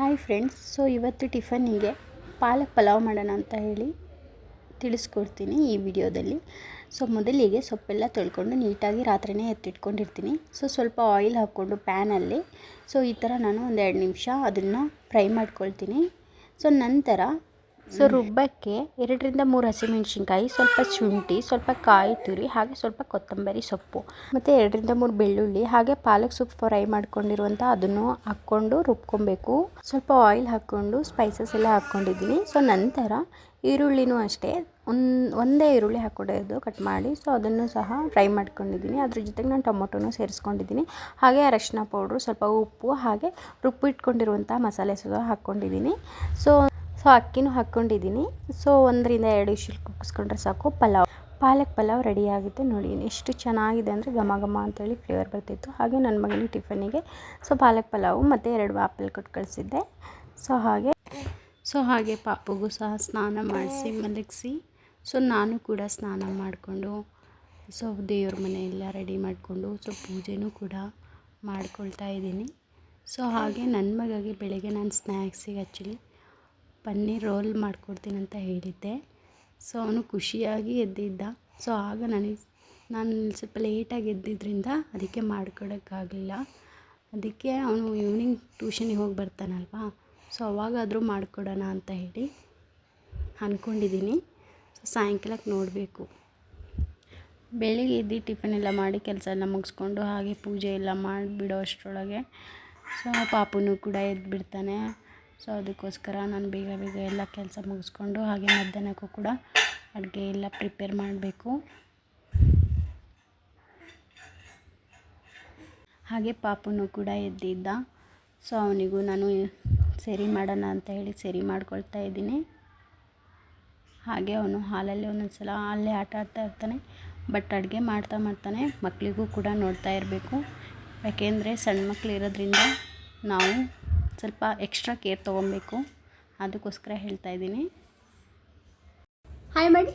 Hi friends, so ಇವತ್ತು ಟಿಫನ್ನಿಗೆ ಪಾಲಕ್ ಪಲಾವ್ ಮಾಡೋಣ ಅಂತ ಹೇಳಿ ತಿಳಿಸ್ಕೊಡ್ತೀನಿ ಈ ವಿಡಿಯೋದಲ್ಲಿ. ಸೊ ಮೊದಲಿಗೆ ಸೊಪ್ಪೆಲ್ಲ ತೊಳ್ಕೊಂಡು ನೀಟಾಗಿ ರಾತ್ರಿನೇ ಎತ್ತಿಟ್ಕೊಂಡಿರ್ತೀನಿ. ಸೊ ಸ್ವಲ್ಪ ಆಯಿಲ್ ಹಾಕ್ಕೊಂಡು ಪ್ಯಾನಲ್ಲಿ ಸೊ ಈ ಥರ ನಾನು ಒಂದು ಎರಡು ನಿಮಿಷ ಅದನ್ನು ಫ್ರೈ ಮಾಡ್ಕೊಳ್ತೀನಿ. ಸೊ ನಂತರ ಸೊ ರುಬ್ಬಕ್ಕೆ ಎರಡರಿಂದ ಮೂರು ಹಸಿಮೆಣ್ಸಿನ್ಕಾಯಿ, ಸ್ವಲ್ಪ ಶುಂಠಿ, ಸ್ವಲ್ಪ ಕಾಯಿ ತುರಿ, ಹಾಗೆ ಸ್ವಲ್ಪ ಕೊತ್ತಂಬರಿ ಸೊಪ್ಪು, ಮತ್ತು ಎರಡರಿಂದ ಮೂರು ಬೆಳ್ಳುಳ್ಳಿ, ಹಾಗೆ ಪಾಲಕ್ ಸೊಪ್ಪು ಫ್ರೈ ಮಾಡ್ಕೊಂಡಿರುವಂಥ ಅದನ್ನು ಹಾಕ್ಕೊಂಡು ರುಬ್ಕೊಬೇಕು. ಸ್ವಲ್ಪ ಆಯಿಲ್ ಹಾಕ್ಕೊಂಡು ಸ್ಪೈಸಸ್ ಎಲ್ಲ ಹಾಕ್ಕೊಂಡಿದ್ದೀನಿ. ಸೊ ನಂತರ ಈರುಳ್ಳಿನೂ ಅಷ್ಟೇ, ಒಂದು, ಒಂದೇ ಈರುಳ್ಳಿ ಹಾಕ್ಕೊಂಡಿರೋದು ಕಟ್ ಮಾಡಿ ಸೊ ಅದನ್ನು ಸಹ ಫ್ರೈ ಮಾಡ್ಕೊಂಡಿದ್ದೀನಿ. ಅದ್ರ ಜೊತೆಗೆ ನಾನು ಟೊಮೊಟೊನೂ ಸೇರಿಸ್ಕೊಂಡಿದ್ದೀನಿ. ಹಾಗೆ ಅರಶಿನ ಪೌಡ್ರು, ಸ್ವಲ್ಪ ಉಪ್ಪು, ಹಾಗೆ ರುಬ್ಬಿಟ್ಕೊಂಡಿರುವಂಥ ಮಸಾಲೆ ಸಹ ಹಾಕ್ಕೊಂಡಿದ್ದೀನಿ. ಸೊ ಸೊ ಅಕ್ಕಿನೂ ಹಾಕ್ಕೊಂಡಿದ್ದೀನಿ. ಸೊ ಒಂದರಿಂದ ಎರಡು ವಿಶಿಲ್ ಕುಕ್ಕಿಸ್ಕೊಂಡ್ರೆ ಸಾಕು. ಪಲಾವ್. ಪಾಲಕ್ ಪಲಾವ್ ರೆಡಿ ಆಗುತ್ತೆ ನೋಡಿ ಎಷ್ಟು ಚೆನ್ನಾಗಿದೆ ಅಂದರೆ ಘಮ ಘಮ ಅಂತೇಳಿ ಫ್ಲೇವರ್ ಬರ್ತಿತ್ತು. ಹಾಗೆ ನನ್ನ ಮಗನಿಗೆ ಟಿಫನಿಗೆ ಸೊ ಪಾಲಕ್ ಪಲಾವು ಮತ್ತು ಎರಡು ಆಪಲ್ ಕೊಟ್ಟು ಕಳಿಸಿದ್ದೆ. ಸೊ ಹಾಗೆ. ಸೊ ಹಾಗೆ ಪಾಪುಗೂ ಸಹ ಸ್ನಾನ ಮಾಡಿಸಿ, ಮಲಗಿಸಿ. ಸೊ ನಾನು ಕೂಡ ಸ್ನಾನ ಮಾಡಿಕೊಂಡು, ಸೊ ದೇವ್ರ ಮನೆಯೆಲ್ಲ ರೆಡಿ ಮಾಡಿಕೊಂಡು, ಸೊ ಪೂಜೆನೂ ಕೂಡ ಮಾಡ್ಕೊಳ್ತಾ ಇದ್ದೀನಿ. ಸೊ ಹಾಗೆ ನನ್ನ ಮಗಗೆ ಬೆಳಗ್ಗೆ ನಾನು ಸ್ನ್ಯಾಕ್ಸಿಗೆ ಆ್ಯಕ್ಚುಲಿ ಪನ್ನೀರ್ ರೋಲ್ ಮಾಡಿಕೊಡ್ತೀನಂತ ಹೇಳಿದ್ದೆ. ಸೊ ಅವನು ಖುಷಿಯಾಗಿ ಎದ್ದಿದ್ದ. ಸೊ ಆಗ ನನಗೆ, ನಾನು ಸ್ವಲ್ಪ ಲೇಟಾಗಿ ಎದ್ದಿದ್ದರಿಂದ ಅದಕ್ಕೆ ಮಾಡ್ಕೊಡೋಕ್ಕಾಗಲಿಲ್ಲ. ಅದಕ್ಕೆ ಅವನು ಈವ್ನಿಂಗ್ ಟ್ಯೂಷನಿಗೆ ಹೋಗಿ ಬರ್ತಾನಲ್ವಾ? ಸೊ ಅವಾಗಾದರೂ ಮಾಡಿಕೊಡೋಣ ಅಂತ ಹೇಳಿ ಅಂದ್ಕೊಂಡಿದ್ದೀನಿ ಸೊ ಸಾಯಂಕಾಲಕ್ಕೆ ನೋಡಬೇಕು. ಬೆಳಿಗ್ಗೆ ಎದ್ದು ಟಿಫನ್ ಎಲ್ಲ ಮಾಡಿ ಕೆಲಸ ಎಲ್ಲ ಮುಗಿಸ್ಕೊಂಡು ಹಾಗೆ ಪೂಜೆ ಎಲ್ಲ ಮಾಡಿಬಿಡೋ ಅಷ್ಟರೊಳಗೆ. ಸೊ ಪಾಪುನೂ ಕೂಡ ಎದ್ದು ಬಿಡ್ತಾನೆ ಸೊ ಅದಕ್ಕೋಸ್ಕರ ನಾನು ಬೇಗ ಬೇಗ ಎಲ್ಲ ಕೆಲಸ ಮುಗಿಸ್ಕೊಂಡು ಹಾಗೆ ಮಧ್ಯಾಹ್ನಕ್ಕೂ ಕೂಡ ಅಡುಗೆ ಎಲ್ಲ ಪ್ರಿಪೇರ್ ಮಾಡಬೇಕು. ಹಾಗೆ ಪಾಪುನು ಕೂಡ ಎದ್ದಿದ್ದ. ಸೊ ಅವನಿಗೂ ನಾನು ಸರಿ ಮಾಡೋಣ ಅಂತ ಹೇಳಿ ಸರಿ ಮಾಡ್ಕೊಳ್ತಾ ಇದ್ದೀನಿ. ಹಾಗೆ ಅವನು ಹಾಲಲ್ಲಿ ಒಂದೊಂದು ಸಲ ಅಲ್ಲೇ ಆಟ ಆಡ್ತಾ ಇರ್ತಾನೆ ಬಟ್ ಅಡುಗೆ ಮಾಡ್ತಾ ಮಾಡ್ತಾನೆ ಮಕ್ಕಳಿಗೂ ಕೂಡ ನೋಡ್ತಾ ಇರಬೇಕು. ಯಾಕೆಂದರೆ ಸಣ್ಣ ಮಕ್ಕಳು ಇರೋದ್ರಿಂದ ನಾವು ಸ್ವಲ್ಪ ಎಕ್ಸ್ಟ್ರಾ ಕೇರ್ ತೊಗೊಬೇಕು. ಅದಕ್ಕೋಸ್ಕರ ಹೇಳ್ತಾ ಇದ್ದೀನಿ. ಹಾಯ್ ಮಾಡಿ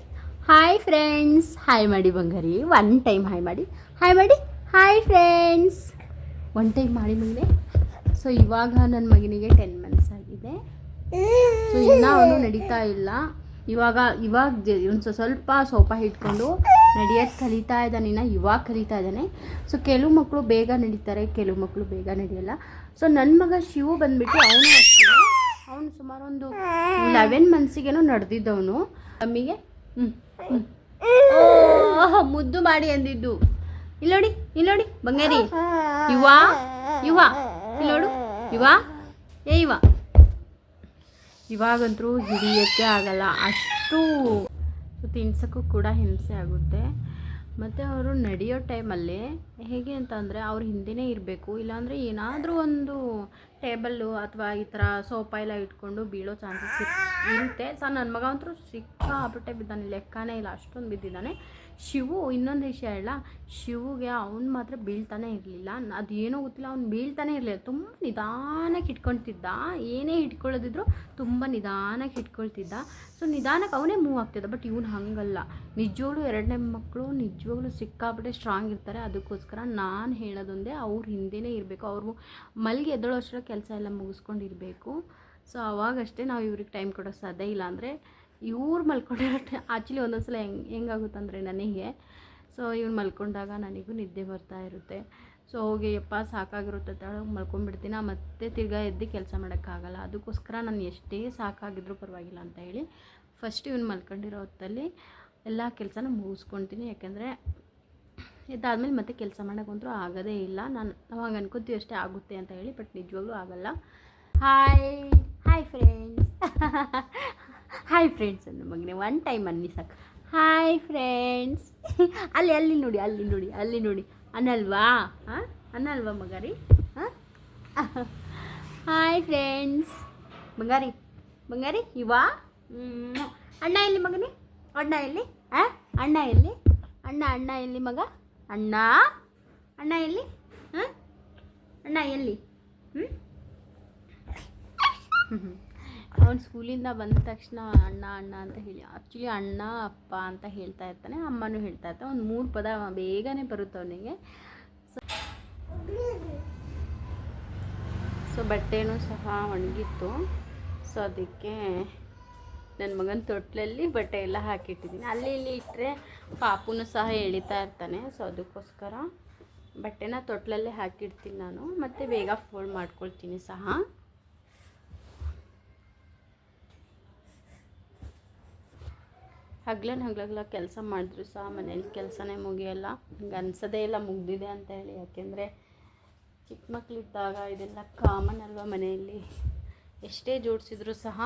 ಹಾಯ್ ಫ್ರೆಂಡ್ಸ್ ಹಾಯ್ ಮಾಡಿ ಬಂಗಾರಿ ಒನ್ ಟೈಮ್ ಹಾಯ್ ಮಾಡಿ ಹಾಯ್ ಮಾಡಿ ಹಾಯ್ ಫ್ರೆಂಡ್ಸ್ ಒನ್ ಟೈಮ್ ಮಾಡಿ, ಮಗನೆ. ಸೊ ಇವಾಗ ನನ್ನ ಮಗನಿಗೆ ಟೆನ್ ಮಂತ್ಸ್ ಆಗಿದೆ. ಸೊ ಇನ್ನೂ ಅವನು ನಡೀತಾ ಇಲ್ಲ. ಇವಾಗ ಇವಾಗ ಒಂದು ಸ್ವಲ್ಪ ಸೋಪ ಹಿಡ್ಕೊಂಡು ನಡೆಯೋದು ಕಲಿತಾ ಇದ್ದಾನೆ, ಇನ್ನು ಇವಾಗ ಕಲಿತಾ ಇದ್ದಾನೆ. ಸೊ ಕೆಲವು ಮಕ್ಕಳು ಬೇಗ ನಡೀತಾರೆ, ಕೆಲವು ಮಕ್ಕಳು ಬೇಗ ನಡೆಯಲ್ಲ. ಸೊ ನನ್ನ ಮಗ ಶಿವು ಬಂದುಬಿಟ್ಟು ಅವನು ಅಷ್ಟೇ. ಅವನು ಸುಮಾರು ಒಂದು ಲೆವೆನ್ ಮಂತ್ಸಿಗೇನೋ ನಡೆದಿದ್ದವನು. ಅಮ್ಮಿಗೆ ಹ್ಞೂ ಮುದ್ದು ಮಾಡಿ ಅಂದಿದ್ದು. ಇಲ್ಲೋಡಿ ಇಲ್ಲೋಡಿ ಬಂಗಾರಿ. ಯುವ ಯುವ ಇಲ್ಲೋಡು ಯುವ ಏ ಯುವ ಇವಾಗಂತೂ ಹಿಡಿಯೋಕ್ಕೆ ಆಗಲ್ಲ. ಅಷ್ಟು ತಿನ್ಸೋಕ್ಕೂ ಕೂಡ ಹಿಂಸೆ ಆಗುತ್ತೆ. ಮತ್ತು ಅವರು ನಡೆಯೋ ಟೈಮಲ್ಲಿ ಹೇಗೆ ಅಂತಂದರೆ ಅವ್ರ ಹಿಂದೆಯೇ ಇರಬೇಕು, ಇಲ್ಲಾಂದರೆ ಏನಾದರೂ ಒಂದು ಟೇಬಲ್ಲು ಅಥವಾ ಈ ಥರ ಸೋಫಾ ಎಲ್ಲ ಇಟ್ಕೊಂಡು ಬೀಳೋ ಚಾನ್ಸಸ್ ಇರುತ್ತೆ. ಸೊ ನನ್ನ ಮಗ ಅಂತೂ ಸಿಕ್ಕಾಪಟ್ಟೆ ಬಿದ್ದಾನೆ. ಲೆಕ್ಕನೇ ಇಲ್ಲ. ಅಷ್ಟೊಂದು ಬಿದ್ದಿದ್ದಾನೆ. ಶಿವು ಇನ್ನೊಂದು ವಿಷಯ ಹೇಳ. ಶಿವಗೆ ಅವ್ನು ಮಾತ್ರ ಬೀಳ್ತಾನೆ ಇರಲಿಲ್ಲ. ಅದೇನೋ ಗೊತ್ತಿಲ್ಲ. ಅವ್ನು ಬೀಳ್ತಾನೆ ಇರಲಿಲ್ಲ. ತುಂಬ ನಿಧಾನಕ್ಕೆ ಇಟ್ಕೊಳ್ತಿದ್ದ ಏನೇ ಇಟ್ಕೊಳ್ಳೋದಿದ್ರು ತುಂಬ ನಿಧಾನಕ್ಕೆ ಇಟ್ಕೊಳ್ತಿದ್ದ ಸೊ, ನಿಧಾನಕ್ಕೆ ಅವನೇ ಮೂವ್ ಆಗ್ತಿದ್ದ. ಬಟ್ ಇವನು ಹಾಗಲ್ಲ. ನಿಜವಾಗ್ಲೂ ಎರಡನೇ ಮಕ್ಕಳು ನಿಜವಾಗ್ಲೂ ಸಿಕ್ಕಾಪಟ್ಟೆ ಸ್ಟ್ರಾಂಗ್ ಇರ್ತಾರೆ. ಅದಕ್ಕೋಸ್ಕರ ನಾನು ಹೇಳೋದೊಂದೇ ಅವ್ರ ಹಿಂದೆನೇ ಇರಬೇಕು. ಅವರು ಮಲ್ಗೆ ಎದ್ದಳೋ ಅಷ್ಟರಲ್ಲಿ ಕೆಲಸ ಎಲ್ಲ ಮುಗಿಸ್ಕೊಂಡಿರಬೇಕು. ಸೊ ಅವಾಗಷ್ಟೇ ನಾವು ಇವ್ರಿಗೆ ಟೈಮ್ ಕೊಡೋಕ್ಕೆ ಸಾಧ್ಯ ಇಲ್ಲ ಅಂದರೆ ಇವ್ರು ಮಲ್ಕೊಂಡಿರೋ ಟೈ ಆ್ಯಕ್ಚುಲಿ ಒಂದೊಂದು ಸಲ ಹೆಂಗೆ, ಹೆಂಗಾಗುತ್ತಂದರೆ ನನಗೆ. ಸೊ ಇವ್ನು ಮಲ್ಕೊಂಡಾಗ ನನಗೂ ನಿದ್ದೆ ಬರ್ತಾ ಇರುತ್ತೆ. ಸೊ ಹೋಗಿ, ಯಪ್ಪ, ಸಾಕಾಗಿರುತ್ತೆ ತಳ, ಮಲ್ಕೊಂಡ್ಬಿಡ್ತೀನಿ? ಮತ್ತೆ ತಿರ್ಗಾ ಎದ್ದು ಕೆಲಸ ಮಾಡೋಕ್ಕಾಗಲ್ಲ. ಅದಕ್ಕೋಸ್ಕರ ನಾನು ಎಷ್ಟೇ ಸಾಕಾಗಿದ್ರೂ ಪರವಾಗಿಲ್ಲ ಅಂತ ಹೇಳಿ ಫಸ್ಟ್ ಇವ್ನು ಮಲ್ಕೊಂಡಿರೋ ಹೊತ್ತಲ್ಲಿ ಎಲ್ಲ ಕೆಲಸನ ಮುಗಿಸ್ಕೊಳ್ತೀನಿ ಯಾಕೆಂದರೆ ಇದಾದಮೇಲೆ ಮತ್ತೆ ಕೆಲಸ ಮಾಡೋಕ್ಕಂತೂ ಆಗೋದೇ ಇಲ್ಲ. ನಾನು ಅವಾಗ ಅನ್ಕೋತೀವಿ ಅಷ್ಟೇ ಆಗುತ್ತೆ ಅಂತ ಹೇಳಿ, ಬಟ್ ನಿಜವಾಗ್ಲೂ ಆಗಲ್ಲ. Hi hi friends hi friends ಅನ್ನೋ ಮಗನೆ ಒನ್ ಟೈಮ್ ಅನ್ನಿ ಸಾಕು. ಹಾಯ್ ಫ್ರೆಂಡ್ಸ್ ಅಲ್ಲಿ ಅಲ್ಲಿ ನೋಡಿ ಅಲ್ಲಿ ನೋಡಿ ಅಲ್ಲಿ ನೋಡಿ. ಅನ್ನಲ್ವಾ ಹಾಂ ಅನ್ನಲ್ವಾ ಮಗಾರಿ? ಹಾಂ ಹಾಯ್ ಫ್ರೆಂಡ್ಸ್ ಬಂಗಾರಿ ಬಂಗಾರಿ ಇವಾ? ಅಣ್ಣ ಎಲ್ಲಿ ಮಗನೇ? ಅಣ್ಣ ಎಲ್ಲಿ? ಹಾಂ ಅಣ್ಣ ಎಲ್ಲಿ? ಅಣ್ಣ ಅಣ್ಣ ಎಲ್ಲಿ ಮಗ? ಅಣ್ಣ? ಅಣ್ಣ ಎಲ್ಲಿ? ಹಾಂ? ಅಣ್ಣ ಎಲ್ಲಿ? ಹ್ಞೂ ಅವ್ನು ಸ್ಕೂಲಿಂದ ಬಂದ ತಕ್ಷಣ ಅಣ್ಣ ಅಣ್ಣ ಅಂತ ಹೇಳಿ. ಆ್ಯಕ್ಚುಲಿ ಅಣ್ಣ, ಅಪ್ಪ ಅಂತ ಹೇಳ್ತಾ ಇರ್ತಾನೆ, ಅಮ್ಮನೂ ಹೇಳ್ತಾ ಇರ್ತಾನೆ. ಒಂದು ಮೂರು ಪದ ಬೇಗನೆ ಬರುತ್ತೆ ಅವನಿಗೆ. ಸೊ ಬಟ್ಟೆನೂ ಸಹ ಒಣಗಿತ್ತು. ಸೊ ಅದಕ್ಕೆ ನನ್ನ ಮಗನ ತೊಟ್ಟಲಲ್ಲಿ ಬಟ್ಟೆ ಎಲ್ಲ ಹಾಕಿಟ್ಟಿದ್ದೀನಿ. ಅಲ್ಲಿ ಇಲ್ಲಿ ಇಟ್ಟರೆ ಪಾಪುನು ಸಹ ಎಳಿತಾ ಇರ್ತಾನೆ, ಸೊ ಅದಕ್ಕೋಸ್ಕರ ಬಟ್ಟೆನ ತೊಟ್ಲಲ್ಲೇ ಹಾಕಿಡ್ತೀನಿ ನಾನು. ಮತ್ತು ಬೇಗ ಫೋಲ್ಡ್ ಮಾಡ್ಕೊಳ್ತೀನಿ ಸಹ. ಹಗ್ಲನ್ ಹಗ್ಲಗ್ಲ ಕೆಲಸ ಮಾಡಿದ್ರು ಸಹ, ಮನೇಲಿ ಕೆಲಸನೇ ಮುಗಿಯಲ್ಲ. ನಂಗೆ ಅನ್ಸೋದೇ ಇಲ್ಲ ಮುಗ್ದಿದೆ ಅಂತ ಹೇಳಿ. ಯಾಕೆಂದರೆ ಚಿಕ್ಕ ಮಕ್ಕಳಿದ್ದಾಗ ಇದೆಲ್ಲ ಕಾಮನ್ ಅಲ್ವಾ ಮನೆಯಲ್ಲಿ? ಎಷ್ಟೇ ಜೋಡಿಸಿದ್ರು ಸಹ,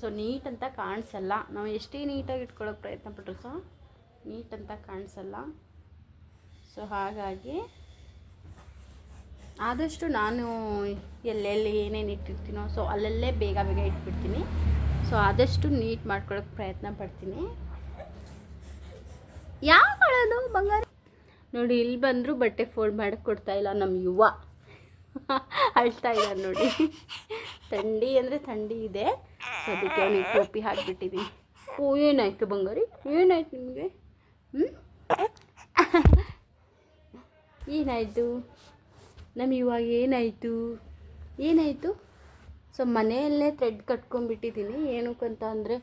ಸೊ ನೀಟ್ ಅಂತ ಕಾಣಿಸಲ್ಲ. ನಾವು ಎಷ್ಟೇ ನೀಟಾಗಿ ಇಟ್ಕೊಳ್ಳೋಕೆ ಪ್ರಯತ್ನ ಪಟ್ಟರು ಸಹ ನೀಟ್ ಅಂತ ಕಾಣಿಸಲ್ಲ. ಸೊ ಹಾಗಾಗಿ ಆದಷ್ಟು ನಾನು ಎಲ್ಲೆಲ್ಲಿ ಏನೇನು ಇಟ್ಟಿರ್ತೀನೋ ಸೊ ಅಲ್ಲಲ್ಲೇ ಬೇಗ ಬೇಗ ಇಟ್ಬಿಡ್ತೀನಿ. ಸೊ ಆದಷ್ಟು ನೀಟ್ ಮಾಡ್ಕೊಳ್ಳೋಕೆ ಪ್ರಯತ್ನ ಪಡ್ತೀನಿ. ಯಾವ ಮಾಡೋದು ಬಂಗಾರ ನೋಡಿ, ಇಲ್ಲಿ ಬಂದರೂ ಬಟ್ಟೆ ಫೋಲ್ಡ್ ಮಾಡಕ್ಕೆ ಕೊಡ್ತಾ ಇಲ್ಲ ನಮ್ಮ ಯುವ. ಅಳ್ತಾ ಇಲ್ಲ ನೋಡಿ. ಥಂಡಿ ಅಂದರೆ ಥಂಡಿ ಇದೆ. ಅದಕ್ಕೆ ಟೋಪಿ ಹಾಕಿಬಿಟ್ಟಿದ್ದೀನಿ ಓ ಏನಾಯಿತು ಬಂಗಾರಿ. ಏನಾಯ್ತು ನಿಮಗೆ? ಏನಾಯಿತು? ನಮ್ಮ ಇವಾಗ ಏನಾಯಿತು? ಏನಾಯಿತು? ಸೊ, ಮನೆಯಲ್ಲೇ ಥ್ರೆಡ್ ಕಟ್ಕೊಂಡ್ಬಿಟ್ಟಿದ್ದೀನಿ ಏನಕ್ಕಂತ ಅಂದರೆ,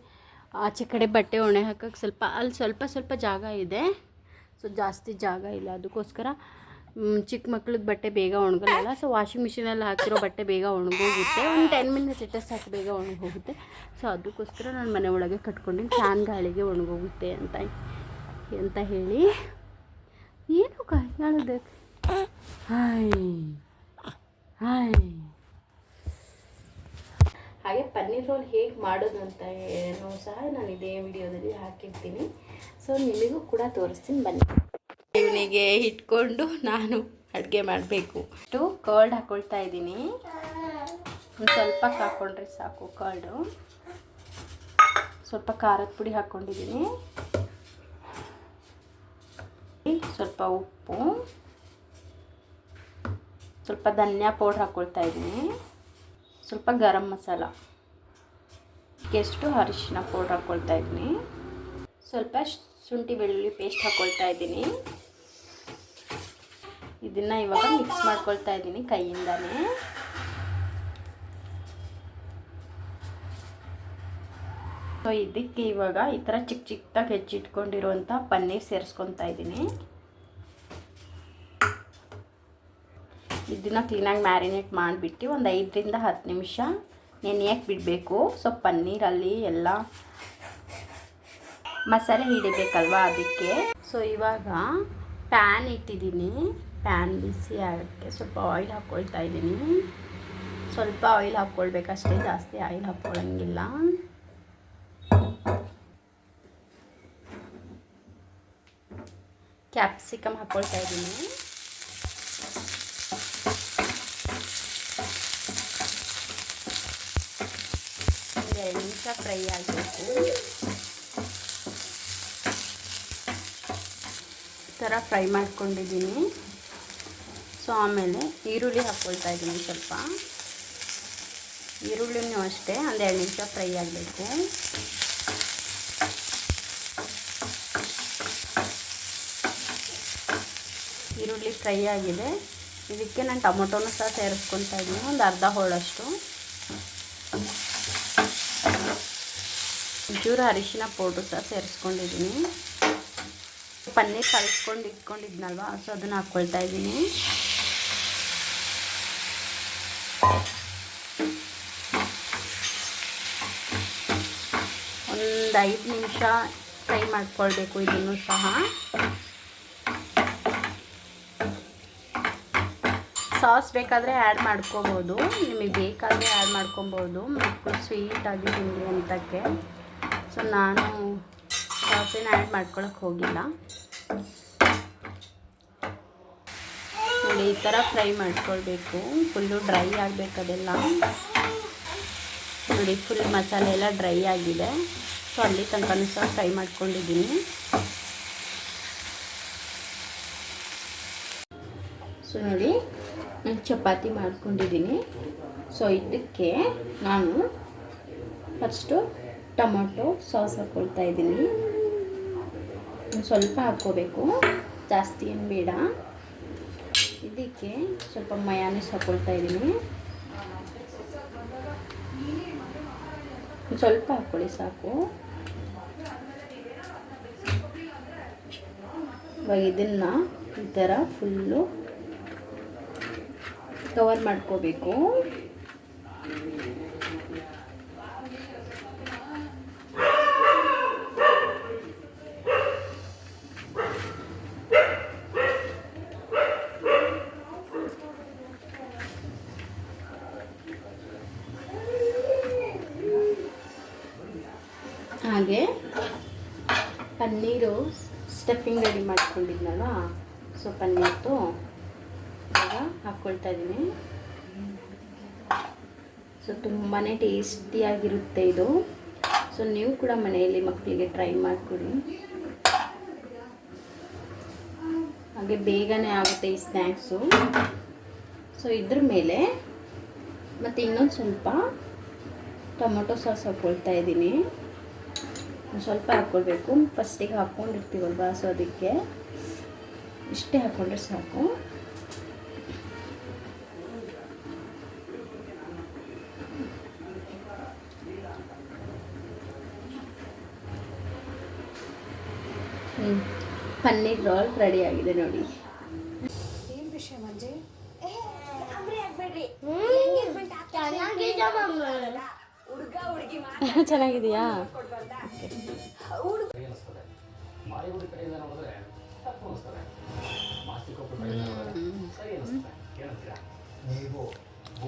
ಆಚೆ ಕಡೆ ಬಟ್ಟೆ ಒಣೆ ಹಾಕೋಕ್ಕೆ ಸ್ವಲ್ಪ, ಅಲ್ಲಿ ಸ್ವಲ್ಪ ಸ್ವಲ್ಪ ಜಾಗ ಇದೆ. ಸೊ, ಜಾಸ್ತಿ ಜಾಗ ಇಲ್ಲ. ಅದಕ್ಕೋಸ್ಕರ ಚಿಕ್ಕ ಮಕ್ಳದ್ದು ಬಟ್ಟೆ ಬೇಗ ಒಣಗಲ್ಲ. ಸೊ ವಾಷಿಂಗ್ ಮಿಷಿನಲ್ಲಿ ಹಾಕಿರೋ ಬಟ್ಟೆ ಬೇಗ ಒಣಗೋಗುತ್ತೆ. ಒಂದು ಟೆನ್ ಮಿನಿಟ್ಸ್ ಇಟ್ಟರೆ ಸಾಕು, ಬೇಗ ಒಣಗೋಗುತ್ತೆ. ಸೊ, ಅದಕ್ಕೋಸ್ಕರ ನಾನು ಮನೆ ಒಳಗೆ ಕಟ್ಕೊಂಡು ಫ್ಯಾನ್ ಗಾಳಿಗೆ ಒಣಗೋಗುತ್ತೆ ಅಂತ. ಅಂತ ಹೇಳಿ. ಏನು ಕಾಯಿ ಹೇಳದ? ಹಾಯ್. ಹಾಯ್. ಹಾಗೆ ಪನ್ನೀರ್ ರೋಲ್ ಹೇಗೆ ಮಾಡೋದು ಅಂತ ಏನು ಸಹ ನಾನು ಇದೇ ವಿಡಿಯೋದಲ್ಲಿ ಹಾಕಿರ್ತೀನಿ. ಸೊ ನಿಮಗೂ ಕೂಡ ತೋರಿಸ್ತೀನಿ ಬನ್ನಿ. ಇವನಿಗೆ ಇಟ್ಕೊಂಡು ನಾನು ಅಡುಗೆ ಮಾಡಬೇಕು. ಇಷ್ಟು ಕರ್ಡ್ ಹಾಕೊಳ್ತಾ ಇದ್ದೀನಿ. ಒಂದು ಸ್ವಲ್ಪ ಹಾಕ್ಕೊಂಡ್ರೆ ಸಾಕು ಕರ್ಡು ಸ್ವಲ್ಪ ಖಾರದ ಪುಡಿ ಹಾಕ್ಕೊಂಡಿದ್ದೀನಿ ಸ್ವಲ್ಪ ಉಪ್ಪು. ಸ್ವಲ್ಪ ಧನ್ಯಾ ಪೌಡ್ರ್ ಹಾಕ್ಕೊಳ್ತಾ ಇದ್ದೀನಿ. ಸ್ವಲ್ಪ ಗರಂ ಮಸಾಲ. ಎಷ್ಟು ಅರಿಶಿನ ಪೌಡ್ರ್ ಹಾಕ್ಕೊಳ್ತಾ ಇದ್ದೀನಿ. ಸ್ವಲ್ಪ ಶುಂಠಿ ಬೆಳ್ಳುಳ್ಳಿ ಪೇಸ್ಟ್ ಹಾಕ್ಕೊಳ್ತಾ ಇದ್ದೀನಿ. ಇದನ್ನು ಇವಾಗ ಮಿಕ್ಸ್ ಮಾಡ್ಕೊಳ್ತಾ ಇದ್ದೀನಿ ಕೈಯಿಂದನೇ. ಸೊ ಇದಕ್ಕೆ ಇವಾಗ ಈ ಥರ ಚಿಕ್ಕ ಚಿಕ್ಕದಾಗಿ ಹೆಚ್ಚಿಟ್ಕೊಂಡಿರುವಂಥ ಪನ್ನೀರ್ ಸೇರಿಸ್ಕೊತಾ ಇದ್ದೀನಿ. ಇದನ್ನು ಕ್ಲೀನಾಗಿ ಮ್ಯಾರಿನೇಟ್ ಮಾಡಿಬಿಟ್ಟು ಒಂದು ಐದರಿಂದ ಹತ್ತು ನಿಮಿಷ ನೆನೆಯಕ್ಕೆ ಬಿಡಬೇಕು? ಸೊ, ಪನ್ನೀರಲ್ಲಿ ಎಲ್ಲ ಮಸಾಲೆ ಹಿಡಿಬೇಕಲ್ವಾ ಅದಕ್ಕೆ? ಸೊ, ಇವಾಗ ಪ್ಯಾನ್ ಇಟ್ಟಿದ್ದೀನಿ. ಪ್ಯಾನ್ ಬಿಸಿ ಆಗೋಕ್ಕೆ ಸ್ವಲ್ಪ ಆಯಿಲ್ ಹಾಕ್ಕೊಳ್ತಾ ಇದ್ದೀನಿ. ಸ್ವಲ್ಪ ಆಯಿಲ್ ಹಾಕ್ಕೊಳ್ಬೇಕಷ್ಟೇ, ಜಾಸ್ತಿ ಆಯಿಲ್ ಹಾಕ್ಕೊಳ್ಳೋಂಗಿಲ್ಲ ಕ್ಯಾಪ್ಸಿಕಮ್ ಹಾಕ್ಕೊಳ್ತಾ ಇದ್ದೀನಿ. ಒಂದು ಎರಡು ನಿಮಿಷ ಫ್ರೈ ಆಗಬೇಕು. ಥರ ಫ್ರೈ ಮಾಡ್ಕೊಂಡಿದ್ದೀನಿ. ಸೊ, ಆಮೇಲೆ ಈರುಳ್ಳಿ ಹಾಕ್ಕೊಳ್ತಾ ಇದ್ದೀನಿ ಸ್ವಲ್ಪ. ಈರುಳ್ಳಿನೂ ಅಷ್ಟೇ ಒಂದು ಎರಡು ನಿಮಿಷ ಫ್ರೈ ಆಗಬೇಕು. ಈರುಳ್ಳಿ ಫ್ರೈ ಆಗಿದೆ. ಇದಕ್ಕೆ ನಾನು ಟೊಮೊಟೊನೂ ಸಹ ಸೇರಿಸ್ಕೊತಾ ಇದ್ದೀನಿ ಒಂದು ಅರ್ಧ ಹೋಳಷ್ಟು. ಚೂರು ಅರಿಶಿನ ಪೌಡ್ರು ಸಹ ಸೇರಿಸ್ಕೊಂಡಿದ್ದೀನಿ ಪನ್ನೀರ್ ಕಲಿಸ್ಕೊಂಡು ಇಟ್ಕೊಂಡಿದ್ನಲ್ವ, ಸೊ ಅದನ್ನು ಹಾಕ್ಕೊಳ್ತಾ ಇದ್ದೀನಿ ಒಂದು ಐದು ನಿಮಿಷ ಫ್ರೈ ಮಾಡ್ಕೊಳ್ಬೇಕು ಇದನ್ನು ಸಹ. ಸಾಸ್ ಬೇಕಾದರೆ ಆ್ಯಡ್ ಮಾಡ್ಕೊಬೋದು. ನಿಮಗೆ ಬೇಕಾದರೆ ಆ್ಯಡ್ ಮಾಡ್ಕೊಬೋದು. ಮಕ್ಕಳು ಸ್ವೀಟಾಗಿ ತಿಂಡಿ ಅಂತಕ್ಕೆ. ಸೊ, ನಾನು ಸಾಸೇನ ಆ್ಯಡ್ ಮಾಡ್ಕೊಳಕ್ಕೆ ಹೋಗಿಲ್ಲ. ನೋಡಿ, ಈ ಥರ ಫ್ರೈ ಮಾಡ್ಕೊಳ್ಬೇಕು. ಫುಲ್ಲು ಡ್ರೈ ಆಗಬೇಕು ಅದೆಲ್ಲ. ನೋಡಿ, ಫುಲ್ ಮಸಾಲೆ ಎಲ್ಲ ಡ್ರೈ ಆಗಿದೆ. ಸೊ, ಅಲ್ಲಿ ತನಕ ಸಹ ಫ್ರೈ ಮಾಡ್ಕೊಂಡಿದ್ದೀನಿ. ಸೊ ನೋಡಿ ನಾನು ಚಪಾತಿ ಮಾಡ್ಕೊಂಡಿದ್ದೀನಿ ಸೊ ಇದಕ್ಕೆ ನಾನು ಫಸ್ಟು ಟೊಮೊಟೊ ಸಾಸ್ ಹಾಕ್ಕೊಳ್ತಾ ಇದ್ದೀನಿ ಸ್ವಲ್ಪ ಹಾಕ್ಕೋಬೇಕು ಜಾಸ್ತಿ ಏನು ಬೇಡ ಇದಕ್ಕೆ ಸ್ವಲ್ಪ ಮಯಾನಿಸ್ ಹಾಕ್ಕೊಳ್ತಾ ಇದ್ದೀನಿ ಸ್ವಲ್ಪ ಹಾಕ್ಕೊಳ್ಳಿ ಸಾಕು ಇವಾಗ ಇದನ್ನು ಈ ಥರ ಫುಲ್ಲು ಕವರ್ ಮಾಡ್ಕೋಬೇಕು. ಹಾಗೆ ಪನ್ನೀರು ಸ್ಟಫಿಂಗ್ ರೆಡಿ ಮಾಡ್ಕೊಂಡಿದ್ನಲ್ಲ ಸೊ ಪನ್ನೀರ್ದು ಹಾಕ್ಕೊಳ್ತಾ ಇದ್ದೀನಿ. ಸೊ ತುಂಬಾ ಟೇಸ್ಟಿಯಾಗಿರುತ್ತೆ ಇದು. ಸೊ ನೀವು ಕೂಡ ಮನೆಯಲ್ಲಿ ಮಕ್ಕಳಿಗೆ ಟ್ರೈ ಮಾಡಿಕೊಡಿ. ಹಾಗೆ ಬೇಗನೆ ಆಗುತ್ತೆ ಈ ಸ್ನ್ಯಾಕ್ಸು ಸೊ ಇದ್ರ ಮೇಲೆ ಮತ್ತು ಇನ್ನೊಂದು ಸ್ವಲ್ಪ ಟೊಮೊಟೊ ಸಾಸ್ ಹಾಕ್ಕೊಳ್ತಾ ಇದ್ದೀನಿ. ಸ್ವಲ್ಪ ಹಾಕ್ಕೊಳ್ಬೇಕು ಫಸ್ಟಿಗೆ ಹಾಕ್ಕೊಂಡಿರ್ತೀವಲ್ವಾ ಸೊ ಅದಕ್ಕೆ ಇಷ್ಟೇ ಹಾಕ್ಕೊಂಡ್ರೆ ಸಾಕು. ಪನ್ನೀರ್ ರೋಲ್ ರೆಡಿ ಆಗಿದೆ ನೋಡಿ. ಏನ್ ವಿಷಯ ಮಂಜೆ? ಚೆನ್ನಾಗಿದೆಯಾ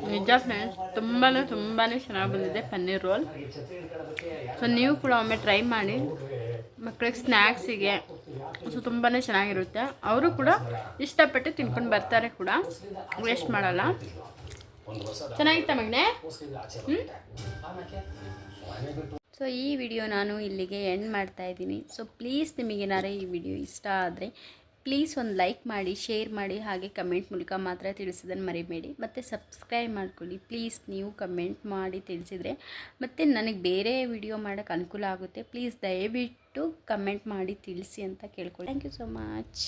ನಿಜ ಫ್ರೆಂಡ್ಸ್ ತುಂಬಾ ತುಂಬಾ ಚೆನ್ನಾಗಿ ಬಂದಿದೆ ಪನ್ನೀರ್ ರೋಲ್ ಸೊ ನೀವು ಕೂಡ ಒಮ್ಮೆ ಟ್ರೈ ಮಾಡಿ. ಮಕ್ಕಳಿಗೆ ಸ್ನ್ಯಾಕ್ಸಿಗೆ ಸೊ ತುಂಬಾ ಚೆನ್ನಾಗಿರುತ್ತೆ. ಅವರು ಕೂಡ ಇಷ್ಟಪಟ್ಟು ತಿನ್ಕೊಂಡು ಬರ್ತಾರೆ ಕೂಡ. ವೇಸ್ಟ್ ಮಾಡಲ್ಲ. ಚೆನ್ನಾಗಿತ್ತ ಮಗನೆ? ಸೊ ಈ ವಿಡಿಯೋ ನಾನು ಇಲ್ಲಿಗೆ ಎಂಡ್ ಮಾಡ್ತಾ ಇದ್ದೀನಿ. ಸೊ ಪ್ಲೀಸ್ ನಿಮಗೇನಾರೇ ಈ ವಿಡಿಯೋ ಇಷ್ಟ ಆದರೆ ಪ್ಲೀಸ್ ಒಂದು ಲೈಕ್ ಮಾಡಿ ಶೇರ್ ಮಾಡಿ, ಹಾಗೆ ಕಮೆಂಟ್ ಮೂಲಕ ಮಾತ್ರ ತಿಳಿಸೋದನ್ನು ಮರಿಬೇಡಿ. ಮತ್ತು ಸಬ್ಸ್ಕ್ರೈಬ್ ಮಾಡ್ಕೊಳ್ಳಿ. ಪ್ಲೀಸ್ ನೀವು ಕಮೆಂಟ್ ಮಾಡಿ ತಿಳಿಸಿದರೆ, ಮತ್ತು ನನಗೆ ಬೇರೆ ವಿಡಿಯೋ ಮಾಡೋಕ್ಕೆ ಅನುಕೂಲ ಆಗುತ್ತೆ. ಪ್ಲೀಸ್ ದಯವಿಟ್ಟು ಕಮೆಂಟ್ ಮಾಡಿ ತಿಳಿಸಿ ಅಂತ ಕೇಳ್ಕೊಳ್ಳಿ. Thank you so much